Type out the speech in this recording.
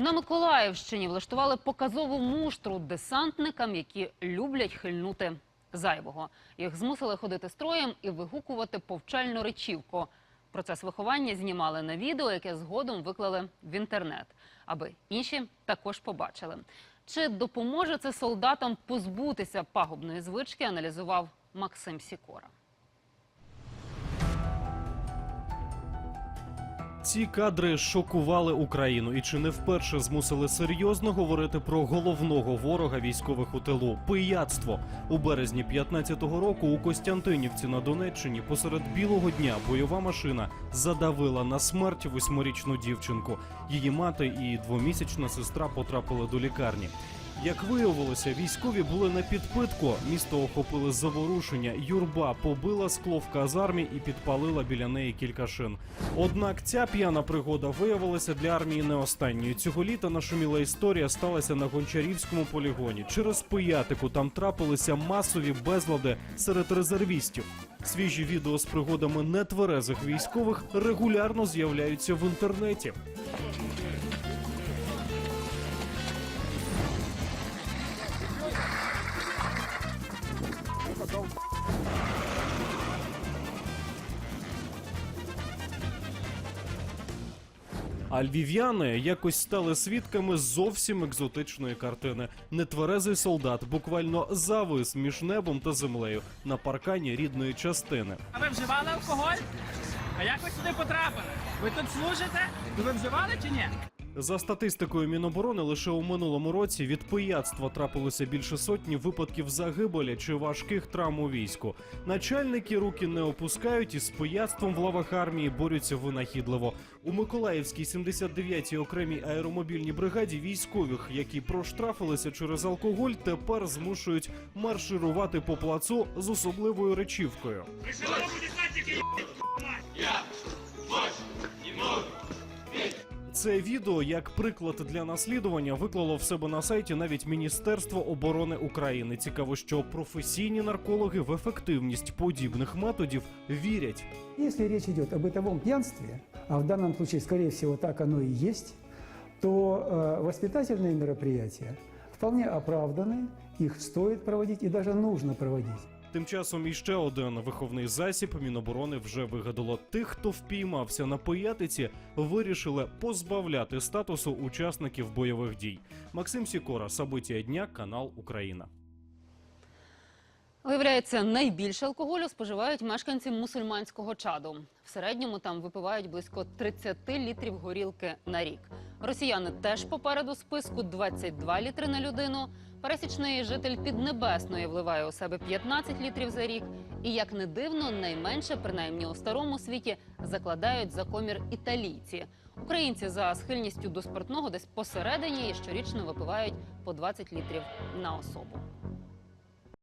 На Миколаївщині влаштували показову муштру десантникам, які люблять хильнути зайвого. Їх змусили ходити строєм і вигукувати повчальну речівку. Процес виховання знімали на відео, яке згодом виклали в інтернет, аби інші також побачили. Чи допоможе це солдатам позбутися пагубної звички, аналізував Максим Сікора. Ці кадри шокували Україну і чи не вперше змусили серйозно говорити про головного ворога військових у тилу пияцтво. У березні 15-го року у Костянтинівці на Донеччині посеред білого дня бойова машина задавила на смерть восьмирічну дівчинку. Її мати і двомісячна сестра потрапили до лікарні. Як виявилося, військові були на підпитку. Місто охопили заворушення. Юрба побила скло в казармі і підпалила біля неї кілька шин. Однак ця п'яна пригода виявилася для армії не останньою. Цього літа нашуміла історія сталася на Гончарівському полігоні. Через пиятику там трапилися масові безлади серед резервістів. Свіжі відео з пригодами нетверезих військових регулярно з'являються в інтернеті. А львів'яни якось стали свідками зовсім екзотичної картини. Нетверезий солдат буквально завис між небом та землею на паркані рідної частини. А ви вживали алкоголь? А як ви сюди потрапили? Ви тут служите? Ви вживали чи ні? За статистикою Міноборони, лише у минулому році від пияцтва трапилося більше сотні випадків загибелі чи важких травм у війську. Начальники руки не опускають і з пияцтвом в лавах армії борються винахідливо. У Миколаївській 79-й окремій аеромобільній бригаді військових, які проштрафилися через алкоголь, тепер змушують марширувати по плацу з особливою речівкою. Це відео як приклад для наслідування виклало в себе на сайті навіть Міністерство оборони України. Цікаво, що професійні наркологи в ефективність подібних методів вірять. Если речь идет об бытовом пьянстве, а в данном случае, скорее всего, так оно и есть, то э, воспитательные мероприятия вполне оправданы, их стоит проводить и даже нужно проводить. Тим часом іще один виховний засіб Міноборони вже вигадало. Тих, хто впіймався на пиятиці, вирішили позбавляти статусу учасників бойових дій. Максим Сікора, Сабиття дня, канал Україна. Виявляється, найбільше алкоголю споживають мешканці мусульманського чаду. В середньому там випивають близько 30 літрів горілки на рік. Росіяни теж попереду списку 22 літри на людину. Пересічний житель Піднебесної вливає у себе 15 літрів за рік. І як не дивно, найменше, принаймні у старому світі, закладають за комір італійці. Українці за схильністю до спиртного десь посередині і щорічно випивають по 20 літрів на особу.